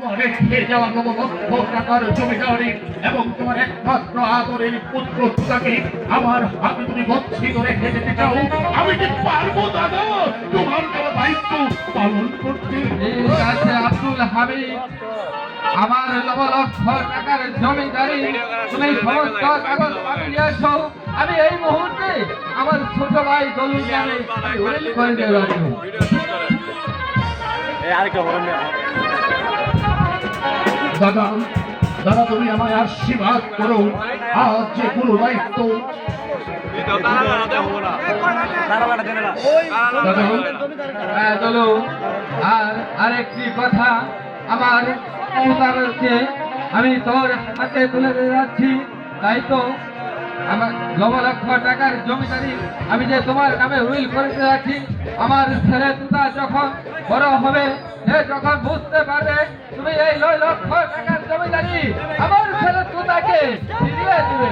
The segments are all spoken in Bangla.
তোমার যাওয়া নব জমিদারি এবং তোমার একমাত্র আদরের পুত্র তাকে আমার হাতে তুমি গচ্ছিত রেখে যেতে চাও। আমি কি পারব দাদা? তোমার দেওয়া দায়িত্ব পালন করতে। আব্দুল হামিদ। আমার লব লক্ষ টাকার জমিদারি। তুমি সমস্ত কাগজ পাঠিয়েছো আমি এই মুহূর্তে আমার ছোট ভাই দলুর নামে উল্লেখ করে দিয়ে রাখব দাদা দাদা, তুমি আমায় আশীর্বাদ করো। আজ যে কোনো দায়িত্ব। হ্যাঁ আর আরেকটি কথা আমার আমি তোর হাতে তুলে যাচ্ছি। তাই তো আমার লব লক্ষ টাকার জমিদারি, আমি যে তোমার নামে উইল করে দিয়ে যাচ্ছি আমার ছেলে তুতা যখন বড় হবে, সে যখন বুঝতে পারবে, তুমি এই লয় লক্ষ টাকার জমিদারি আমার ছেলে তুতাকে ফিরিয়ে দিবে?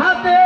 হাতে।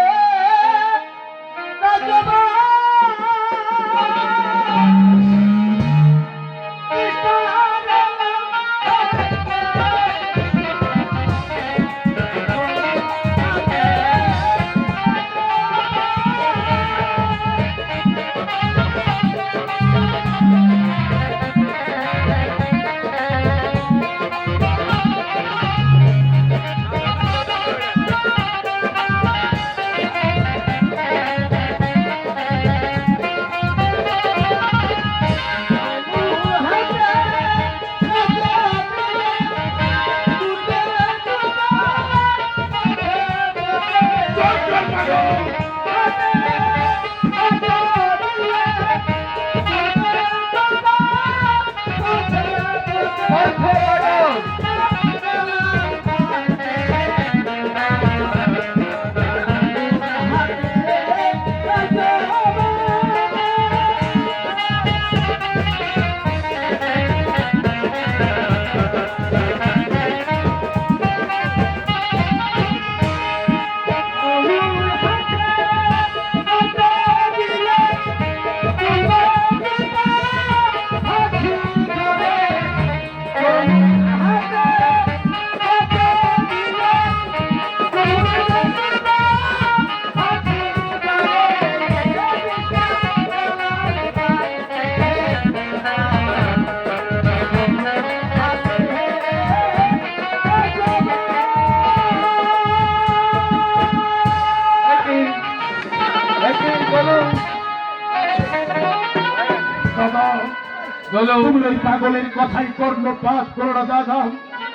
পাগলের কথাই কর্ণপাত করো না, দাদা।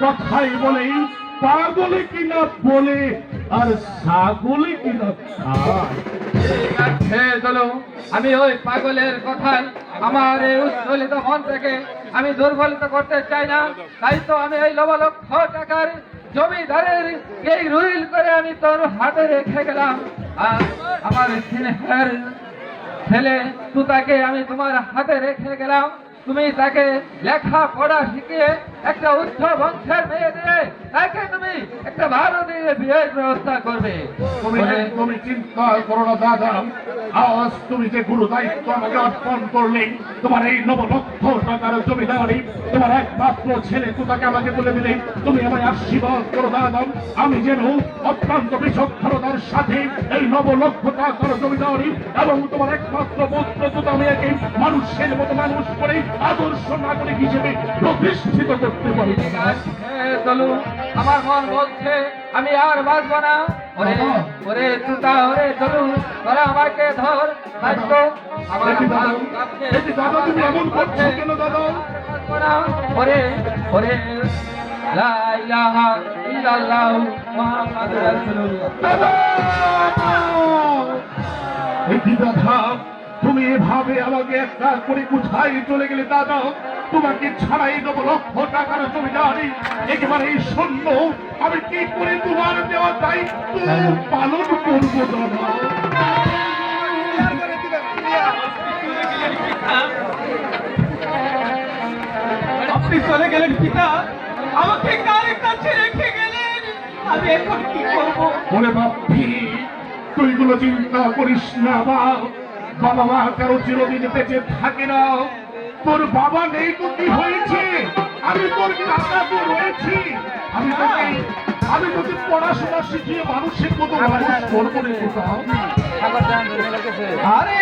কথাই বলে, পাগলে কিনা বলে, আর ছাগলে কিনা চলো। আমি ওই পাগলের কথায় আমার এই উজ্জ্বলিত মন থেকে আমি দুর্বলিত করতে চাই না। তাই তো আমি এই লব লক্ষ টাকার জমিদারের এই রুইল করে আমি তোর হাতে রেখে গেলাম। আর আমার স্নেহের ছেলে তুতাকে আমি তোমার হাতে রেখে গেলাম। তুমি তাকে লেখা পড়া শিখিয়ে একটা উচ্চ বংশের মেয়ে দিয়ে তাকে তুমি একটা ভারতীয় বিয়ের ব্যবস্থা করবে। তুমি তুমি চিন্তা করো না দাদা। আজ তুমি যে গুরু দায়িত্ব আমাকে অর্পণ করলে তোমার এই নব লক্ষ টাকার জমিদারি তোমার একমাত্র ছেলে তোতাকে আমাকে বলে দিলে তুমি আমায় আশীর্বাদ করো দাদা। আমি যেন অত্যন্ত বিচক্ষণতার সাথে এই নব লক্ষ টাকার জমিদারি এবং তোমার একমাত্র পুত্র তোতা মেয়েকে মানুষের মতো মানুষ করে আদর্শ নাগরিক হিসেবে প্রতিষ্ঠিত করতে পারি চলু আমার মন বলছে আমি আর বাঁচবো না। ওরে ওরে তুতা ওরে চলু ওরা আমাকে ধর বাঁচব। আমার দাদা, তুমি এমন করছ কেন দাদা ওরে ওরে। লা ইলাহা ইল্লাল্লাহু মুহাম্মাদুর রাসূলুল্লাহ। দাদা তুমি এভাবে আমাকে একটা করে বুঝাই চলে গেলে দাদা তোমাকে ছাড়াই দেবো লক্ষ টাকার জমিদারি। একেবারে এই শূন্য আমি কি করে তোমার দেওয়া দায়িত্ব পালন করব আপনি চলে গেলেন পিতা। আমাকে কার কাছে রেখে গেলেন? আমি এখন কি করব? বলে বাপি তুই গুলো চিন্তা করিস না বাবা বাবা মা কারও চিরদিন বেঁচে থাকে না। তোর বাবা নেই তো কি হয়েছে? আমি তোর কাকা তো রয়েছি। আমি তোকে আমি তোকে পড়াশোনা শিখিয়ে মানুষের মতো মানুষ করব রে আরে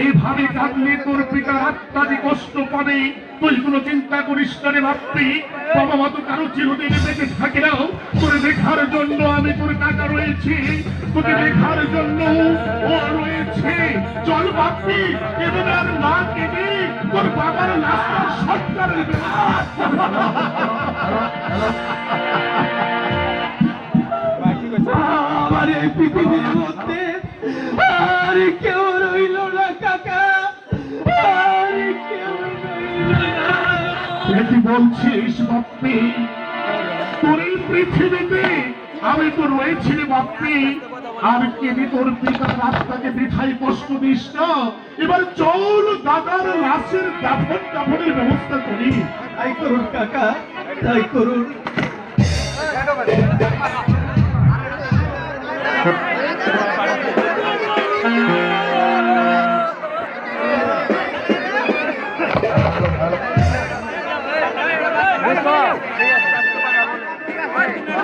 এইভাবে কাঁদলে তোর পিতার আত্মা যে কষ্ট পাবে তুই কোনো চিন্তা করিস না রে বাপ্পি বাবা মা তো কারও চিরদিন বেঁচে থাকে না তোর দেখার জন্য আমি তোর কাকা রয়েছি তোকে দেখার জন্য ও রয়েছে চল বাপ্পি এবার আর না কেটে তোর বাবার নাস্তার সৎকারের আমার এই পৃথিবীর মধ্যে আর কেউ কি বলছিস বাপ্পি? তোর এই পৃথিবীতে আমি তো রয়েছি বাপ্পি। আর কেবি তোর পিতার রাস্তাকে বৃথাই কষ্ট দিস না? এবার চল দাদার রাসের দাফন দাফনের ব্যবস্থা করি। তাই করুন কাকা তাই করুন।